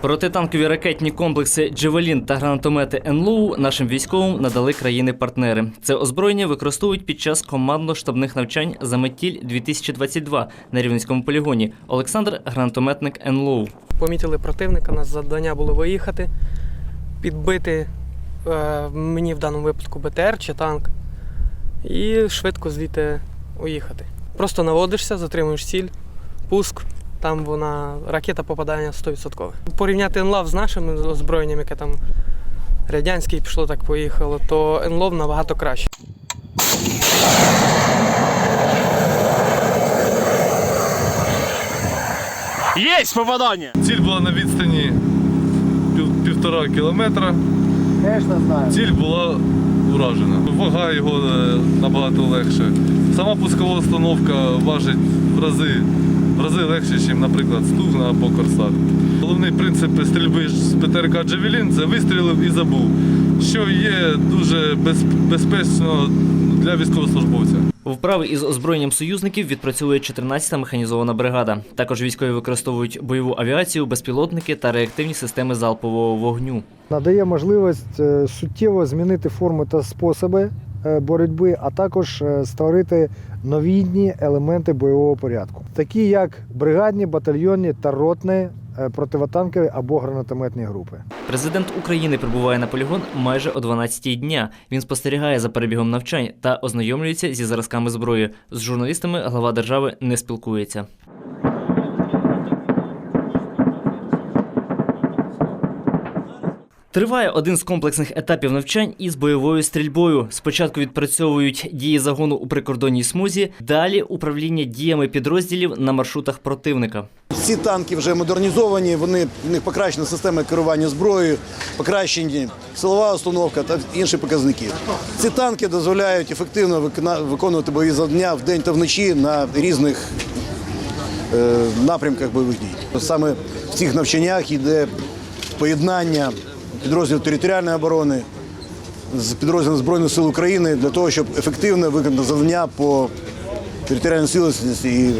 Протитанкові ракетні комплекси Джевелін та гранатомети НЛОУ нашим військовим надали країни-партнери. Це озброєння використовують під час командно-штабних навчань за метіль 2022 на Рівненському полігоні. Олександр гранатометник НЛОУ. Помітили противника, нас завдання було виїхати, підбити е, мені в даному випадку БТР чи танк і швидко звідти уїхати. Просто наводишся, затримуєш ціль, пуск, там вона ракета попадання 100%. Порівняти НЛАВ з нашим озброєнням, яке там радянське пішло так поїхало, то НЛОВ набагато краще. Есть попадание! Ціль була на відстані пів, півтора кілометра. Ціль була уражена. Вага його е, набагато легше. Сама пускова установка важить в рази, в рази легше, ніж, наприклад, Стугна або Корсар. Головний принцип стрільби з ПТРК Джавелін це вистрілив і забув, що є дуже без, безпечно для військовослужбовця. Вправи із озброєнням союзників відпрацьовує 14-та механізована бригада. Також військові використовують бойову авіацію, безпілотники та реактивні системи залпового вогню. надає можливість е, суттєво змінити форми та способи боротьби, а також е, створити новітні елементи бойового порядку, такі як бригадні, батальйонні та ротні е, противотанкові або гранатометні групи. Президент України прибуває на полігон майже о 12-й дня. Він спостерігає за перебігом навчань та ознайомлюється зі зразками зброї. З журналістами глава держави не спілкується. Триває один з комплексних етапів навчань із бойовою стрільбою. Спочатку відпрацьовують дії загону у прикордонній смузі, далі управління діями підрозділів на маршрутах противника. Ці танки вже модернізовані, вони в них покращена система керування зброєю, покращені силова установка та інші показники. Ці танки дозволяють ефективно виконувати бойові завдання вдень та вночі на різних е, напрямках бойових дій. Саме в цих навчаннях йде поєднання підрозділів територіальної оборони з підрозділом Збройних сил України для того, щоб ефективно виконати завдання по територіальній цілісності і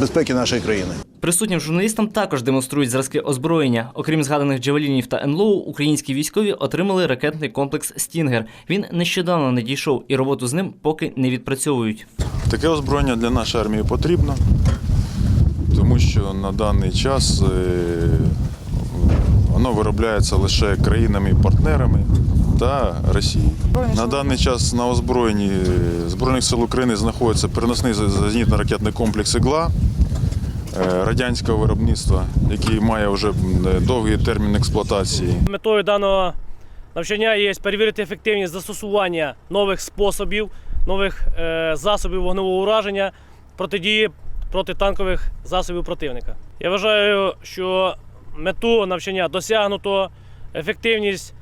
безпеки нашої країни. Присутнім журналістам також демонструють зразки озброєння. Окрім згаданих джавелінів та НЛОУ, українські військові отримали ракетний комплекс Стінгер. Він нещодавно надійшов, і роботу з ним поки не відпрацьовують. Таке озброєння для нашої армії потрібно, тому що на даний час е, воно виробляється лише країнами-партнерами та Росією. На даний час на озброєнні Збройних сил України знаходиться переносний зенітно-ракетний комплекс «Ігла» е, радянського виробництва, який має вже довгий термін експлуатації. Метою даного навчання є перевірити ефективність застосування нових способів, нових е, засобів вогневого ураження протидії протитанкових засобів противника. Я вважаю, що мету навчання досягнуто, ефективність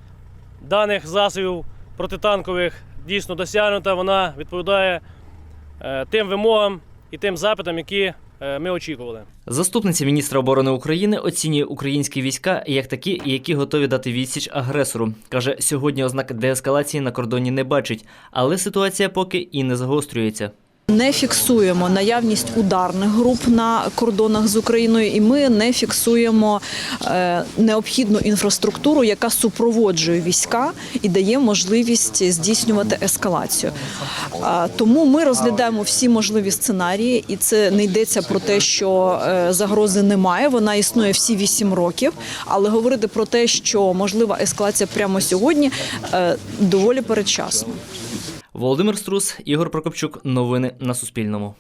даних засобів протитанкових дійсно досягнута. Вона відповідає е, тим вимогам і тим запитам, які е, ми очікували. Заступниця міністра оборони України оцінює українські війська як такі, які готові дати відсіч агресору. каже, сьогодні ознак деескалації на кордоні не бачить, але ситуація поки і не загострюється. Не фіксуємо наявність ударних груп на кордонах з Україною, і ми не фіксуємо е, необхідну інфраструктуру, яка супроводжує війська і дає можливість здійснювати ескалацію. Тому ми розглядаємо всі можливі сценарії, і це не йдеться про те, що е, загрози немає. Вона існує всі вісім років. Але говорити про те, що можлива ескалація прямо сьогодні, е, доволі передчасно. Володимир Струс, Ігор Прокопчук. Новини на Суспільному.